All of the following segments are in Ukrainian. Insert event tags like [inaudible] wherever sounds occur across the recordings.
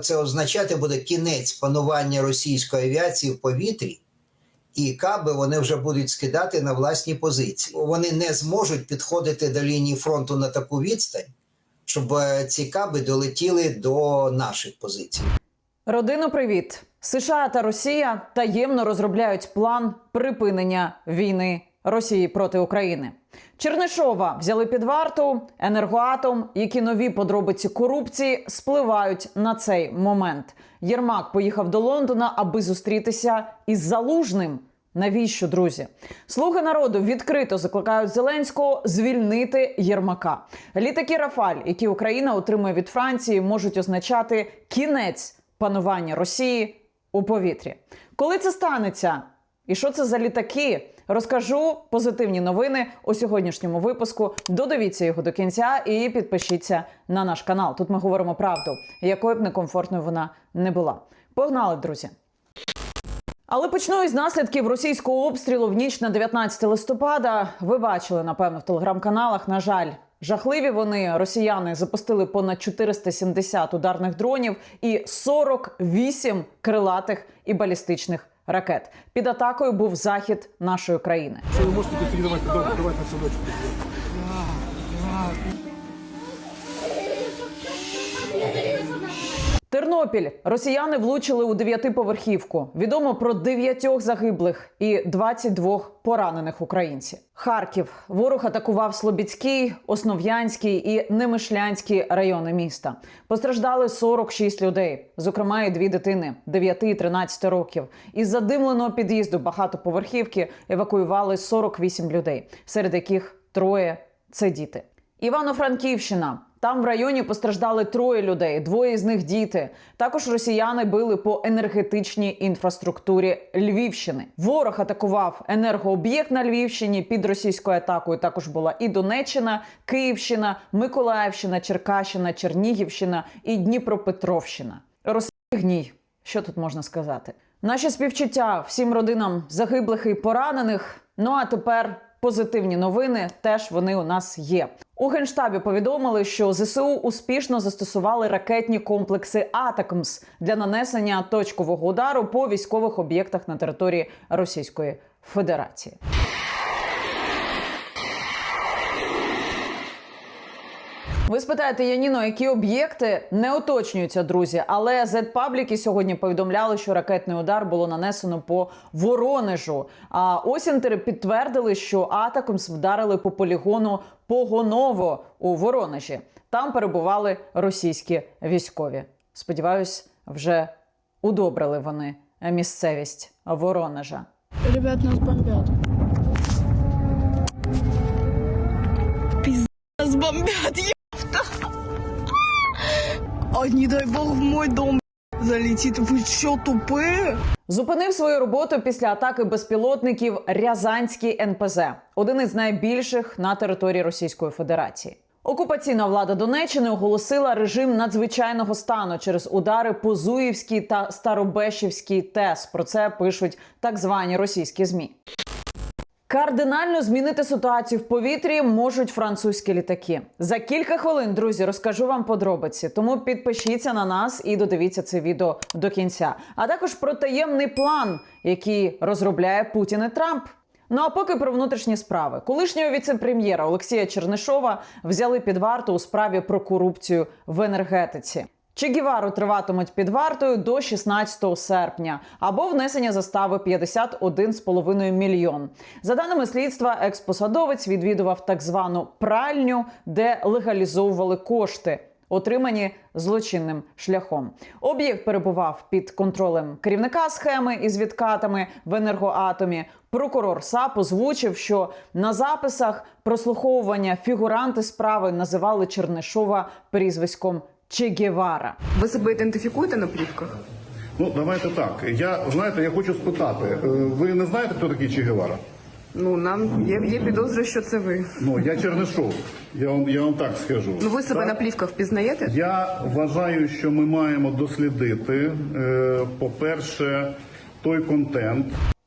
Це означати буде кінець панування російської авіації в повітрі, і каби вони вже будуть скидати на власні позиції. Вони не зможуть підходити до лінії фронту на таку відстань, щоб е, ці каби долетіли до наших позицій. Родину, привіт! США та Росія таємно розробляють план припинення війни Росії проти України. Чернишова взяли під варту енергоатом, які нові подробиці корупції спливають на цей момент. Єрмак поїхав до Лондона, аби зустрітися із залужним. Навіщо, друзі? Слуги народу відкрито закликають Зеленського звільнити Єрмака. Літаки Рафаль, які Україна отримує від Франції, можуть означати кінець панування Росії у повітрі. Коли це станеться? І що це за літаки? Розкажу позитивні новини у сьогоднішньому випуску. Додивіться його до кінця і підпишіться на наш канал. Тут ми говоримо правду, якою б некомфортною вона не була. Погнали, друзі! Але почну із наслідків російського обстрілу в ніч на 19 листопада. Ви бачили, напевно, в телеграм-каналах. На жаль, жахливі вони росіяни запустили понад 470 ударних дронів і 48 крилатих і балістичних ракет. Під атакою був захід нашої країни. Що ви можете підтримати на садочку? Тернопіль росіяни влучили у дев'ятиповерхівку. Відомо про дев'ятьох загиблих і 22 поранених українців. Харків ворог атакував Слобідський, Основ'янський і Немишлянський райони міста. Постраждали 46 людей, зокрема і дві дитини 9 і 13 років. Із задимленого під'їзду багатоповерхівки евакуювали 48 людей, серед яких троє це діти. Івано-Франківщина. Там в районі постраждали троє людей, двоє з них діти. Також росіяни били по енергетичній інфраструктурі Львівщини. Ворог атакував енергооб'єкт на Львівщині. Під російською атакою також була і Донеччина, Київщина, Миколаївщина, Черкащина, Чернігівщина і Дніпропетровщина. Російський гній. Що тут можна сказати? Наші співчуття всім родинам загиблих і поранених. Ну а тепер позитивні новини теж вони у нас є. У генштабі повідомили, що ЗСУ успішно застосували ракетні комплекси Атакмс для нанесення точкового удару по військових об'єктах на території Російської Федерації. Ви спитаєте, Яніно, які об'єкти не уточнюються, друзі. Але Z-пабліки сьогодні повідомляли, що ракетний удар було нанесено по Воронежу. А Осінтери підтвердили, що Атакомс вдарили по полігону Погоново у Воронежі. Там перебували російські військові. Сподіваюсь, вже удобрили вони місцевість Воронежа. Ребят, нас бомбят. Бомбят. А не дай бог в мой дом залетит. Вы что, тупые? Зупинив свою роботу після атаки безпілотників Рязанський НПЗ, один із найбільших на території Російської Федерації. Окупаційна влада Донеччини оголосила режим надзвичайного стану через удари по Зуївській та Старобешівській ТЕС. Про це пишуть так звані російські змі. Кардинально змінити ситуацію в повітрі можуть французькі літаки. За кілька хвилин, друзі, розкажу вам подробиці. Тому підпишіться на нас і додивіться це відео до кінця. А також про таємний план, який розробляє Путін і Трамп. Ну а поки про внутрішні справи, колишнього віце-прем'єра Олексія Чернишова взяли під варту у справі про корупцію в енергетиці. Че Гівару триватимуть під вартою до 16 серпня або внесення застави 51,5 мільйон. За даними слідства, експосадовець відвідував так звану пральню, де легалізовували кошти. Отримані злочинним шляхом. Об'єкт перебував під контролем керівника схеми із відкатами в енергоатомі. Прокурор САП озвучив, що на записах прослуховування фігуранти справи називали Чернишова прізвиськом Че Гевара. Ви себе ідентифікуєте на плівках? Ну, давайте так. Я, знаєте, я хочу спитати. е, Ви не знаєте, хто такий Че Гевара? Ну нам є, є підозри, що це ви. Ну, я Чернишов. Я вам, я вам так скажу. Ну ви себе Так? на плівках впізнаєте? Я вважаю, що ми маємо дослідити, е, по-перше, той контент,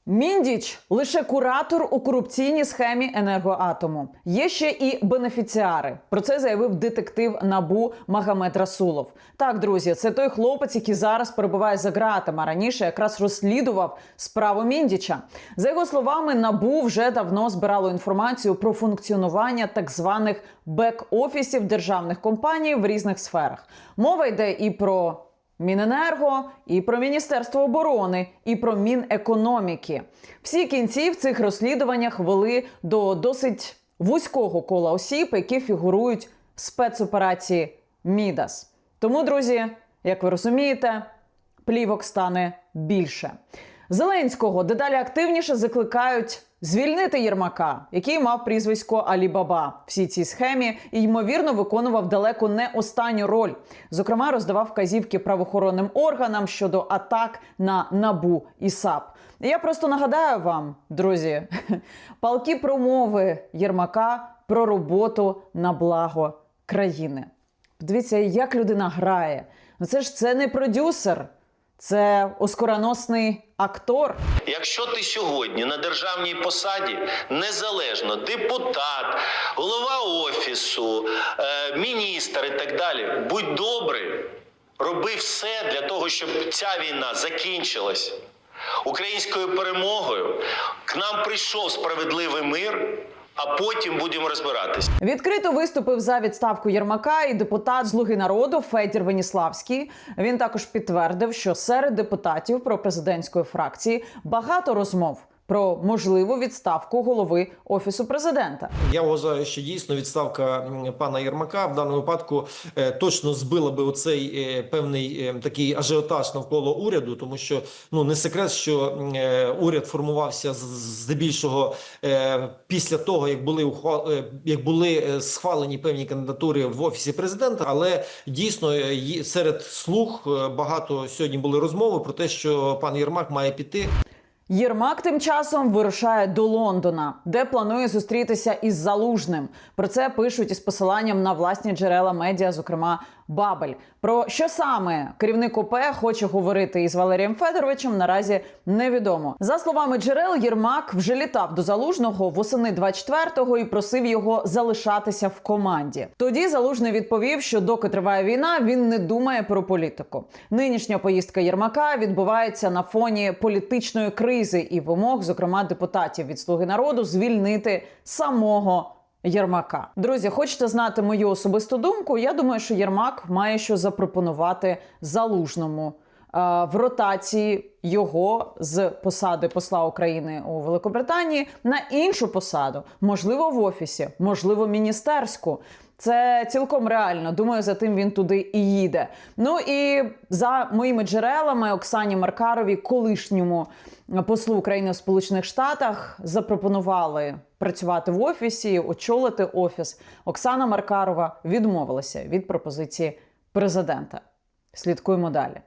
Міндіч лише куратор у корупційній схемі енергоатому. Є ще і бенефіціари. Про це заявив детектив Набу Магомед Расулов. Так, друзі, це той хлопець, який зараз перебуває за ґратами. Раніше якраз розслідував справу Міндіча. За його словами, Набу вже давно збирало інформацію про функціонування так званих бек-офісів державних компаній в різних сферах. Мова йде і про Міненерго, і про Міністерство оборони, і про Мінекономіки. Всі кінці в цих розслідуваннях вели до досить вузького кола осіб, які фігурують в спецоперації Мідас. Тому, друзі, як ви розумієте, плівок стане більше. Зеленського дедалі активніше закликають звільнити Єрмака, який мав прізвисько Алібаба в всій цій схемі і ймовірно виконував далеко не останню роль. Зокрема, роздавав вказівки правоохоронним органам щодо атак на набу і САП. Я просто нагадаю вам, друзі, [laughs] палки промови Єрмака про роботу на благо країни. Подивіться, як людина грає. Ну це ж це не продюсер, це оскороносний актор. Якщо ти сьогодні на державній посаді незалежно депутат, голова офісу, е, міністр і так далі, будь добрий, роби все для того, щоб ця війна закінчилась українською перемогою. К нам прийшов справедливий мир, а потім будемо розбиратись. Відкрито виступив за відставку Єрмака і депутат Слуги народу Федір Веніславський. Він також підтвердив, що серед депутатів пропрезидентської фракції багато розмов про можливу відставку голови офісу президента. Я вважаю, що дійсно відставка пана Єрмака в даному випадку е, точно збила би оцей е, певний е, такий ажіотаж навколо уряду, тому що ну не секрет, що уряд формувався здебільшого після того, як були ухва- е, як були схвалені певні кандидатури в офісі президента. Але дійсно серед слуг е, багато сьогодні були розмови про те, що пан Єрмак має піти. Єрмак тим часом вирушає до Лондона, де планує зустрітися із Залужним. Про це пишуть із посиланням на власні джерела медіа, зокрема Бабель. Про що саме керівник ОП хоче говорити із Валерієм Федоровичем, наразі невідомо. За словами джерел, Єрмак вже літав до Залужного восени 24-го і просив його залишатися в команді. Тоді Залужний відповів, що доки триває війна, він не думає про політику. Нинішня поїздка Єрмака відбувається на фоні політичної кризи і вимог, зокрема депутатів від Слуги народу, звільнити самого. Єрмака, друзі, хочете знати мою особисту думку? Я думаю, що Єрмак має що запропонувати залужному е, в ротації його з посади посла України у Великобританії на іншу посаду, можливо, в офісі, можливо, міністерську. Це цілком реально. Думаю, за тим він туди і їде. Ну і за моїми джерелами Оксані Маркарові, колишньому послу України в Сполучених Штатах, запропонували працювати в офісі, очолити офіс. Оксана Маркарова відмовилася від пропозиції президента. Слідкуємо далі.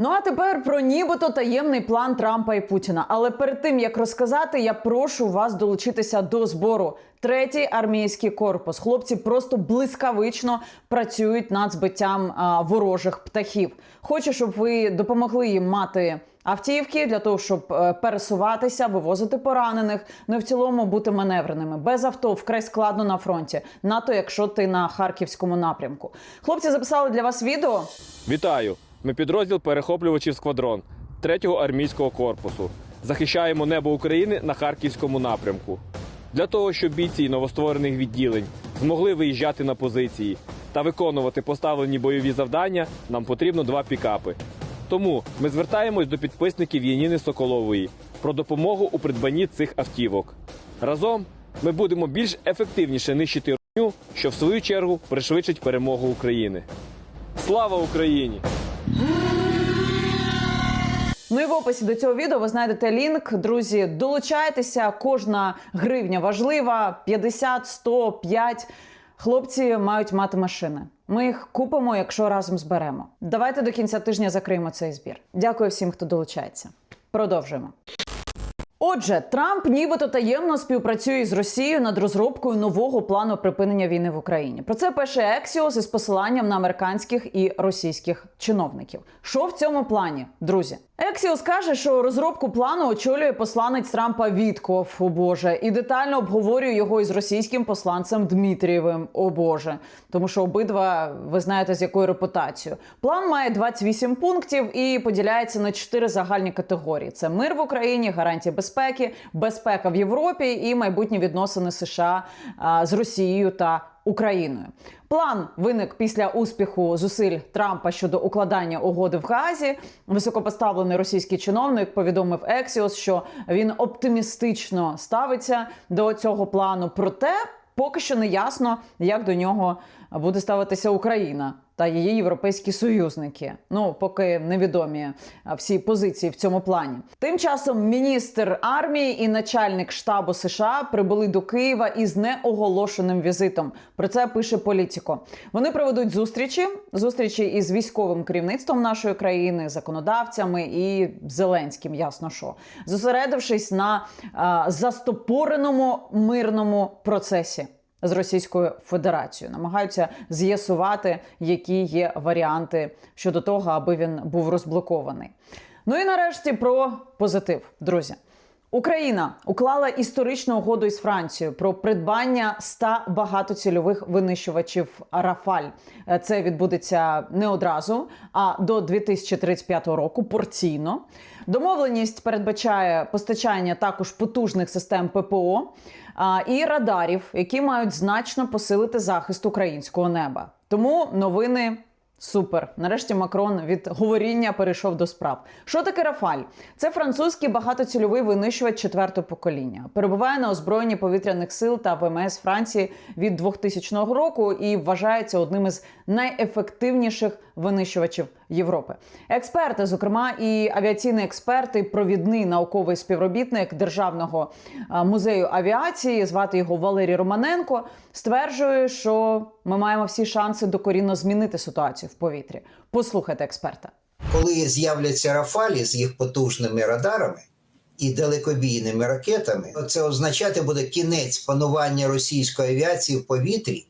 Ну а тепер про нібито таємний план Трампа і Путіна. Але перед тим як розказати, я прошу вас долучитися до збору. Третій армійський корпус. Хлопці просто блискавично працюють над збиттям а, ворожих птахів. Хочу, щоб ви допомогли їм мати автівки для того, щоб е, пересуватися, вивозити поранених, ну і в цілому бути маневреними. Без авто вкрай складно на фронті. НАТО, якщо ти на харківському напрямку. Хлопці записали для вас відео. Вітаю! Ми підрозділ перехоплювачів сквадрон 3-го армійського корпусу. Захищаємо небо України на харківському напрямку. Для того, щоб бійці новостворених відділень змогли виїжджати на позиції та виконувати поставлені бойові завдання, нам потрібно два пікапи. Тому ми звертаємось до підписників Яніни Соколової про допомогу у придбанні цих автівок. Разом ми будемо більш ефективніше нищити русню, що в свою чергу пришвидшить перемогу України. Слава Україні! Ну і в описі до цього відео ви знайдете лінк. Друзі, долучайтеся. Кожна гривня важлива. 50, 100, 5. Хлопці мають мати машини. Ми їх купимо, якщо разом зберемо. Давайте до кінця тижня закриємо цей збір. Дякую всім, хто долучається. Продовжуємо. Отже, Трамп нібито таємно співпрацює з Росією над розробкою нового плану припинення війни в Україні. Про це пише Ексіос із посиланням на американських і російських чиновників. Що в цьому плані, друзі? Ексіос каже, що розробку плану очолює посланець Трампа Вітков, о Боже, і детально обговорює його із російським посланцем Дмитрієвим, о Боже. Тому що обидва ви знаєте з якою репутацією. План має 28 пунктів і поділяється на чотири загальні категорії: це мир в Україні, гарантії безпеки, безпека в Європі і майбутні відносини США з Росією та Україною. План виник після успіху зусиль Трампа щодо укладання угоди в Гаазі. Високопоставлений російський чиновник повідомив Ексіос, що він оптимістично ставиться до цього плану. Проте поки що не ясно, як до нього буде ставитися Україна та її європейські союзники. Ну поки невідомі всі позиції в цьому плані. Тим часом міністр армії і начальник штабу США прибули до Києва із неоголошеним візитом. Про це пише Політіко. Вони проведуть зустрічі, зустрічі із військовим керівництвом нашої країни, законодавцями і Зеленським, ясно що, зосередившись на а, застопореному мирному процесі з Російською Федерацією. Намагаються з'ясувати, які є варіанти щодо того, аби він був розблокований. Ну і нарешті про позитив, друзі. Україна уклала історичну угоду із Францією про придбання 100 багатоцільових винищувачів Рафаль. Е, Це відбудеться не одразу, а до 2035 року порційно. Домовленість передбачає постачання також потужних систем ППО і радарів, які мають значно посилити захист українського неба. Тому новини. Супер. Нарешті Макрон від говоріння перейшов до справ. Що таке Рафаль? Це французький багатоцільовий винищувач четвертого покоління. Перебуває на озброєнні повітряних сил та ВМС Франції від 2000 року і вважається одним із найефективніших винищувачів Європи. Експерти, зокрема, і авіаційний експерт, і провідний науковий співробітник Державного музею авіації, звати його Валерій Романенко, стверджує, що ми маємо всі шанси докорінно змінити ситуацію в повітрі. Послухайте експерта. Коли з'являться Рафалі з їх потужними радарами і далекобійними ракетами, це означати буде кінець панування російської авіації в повітрі,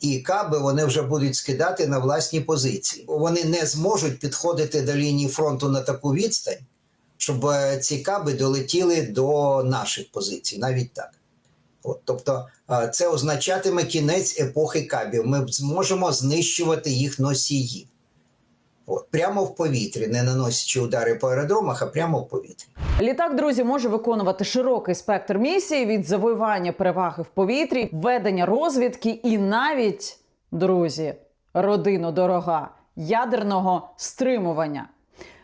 і каби вони вже будуть скидати на власні позиції. Вони не зможуть підходити до лінії фронту на таку відстань, щоб е, ці каби долетіли до наших позицій, навіть так. От, тобто е, це означатиме кінець епохи кабів. Ми зможемо знищувати їх носії. Прямо в повітрі, не наносячи удари по аеродромах, а прямо в повітрі. Літак, друзі, може виконувати широкий спектр місій від завоювання переваги в повітрі, ведення розвідки і навіть, друзі, родино дорога, ядерного стримування.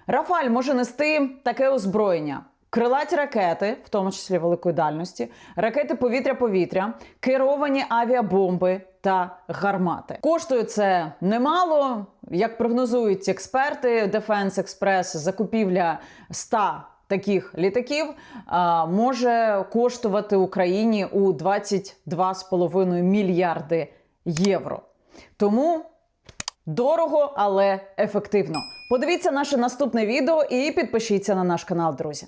Рафаль може нести таке озброєння. Крилаті ракети, в тому числі великої дальності, ракети повітря-повітря, керовані авіабомби та гармати. Коштує це немало. Як прогнозують експерти Defense Express, закупівля 100 таких літаків а, може коштувати Україні у 22,5 мільярди євро. Тому дорого, але ефективно. Подивіться наше наступне відео і підпишіться на наш канал, друзі.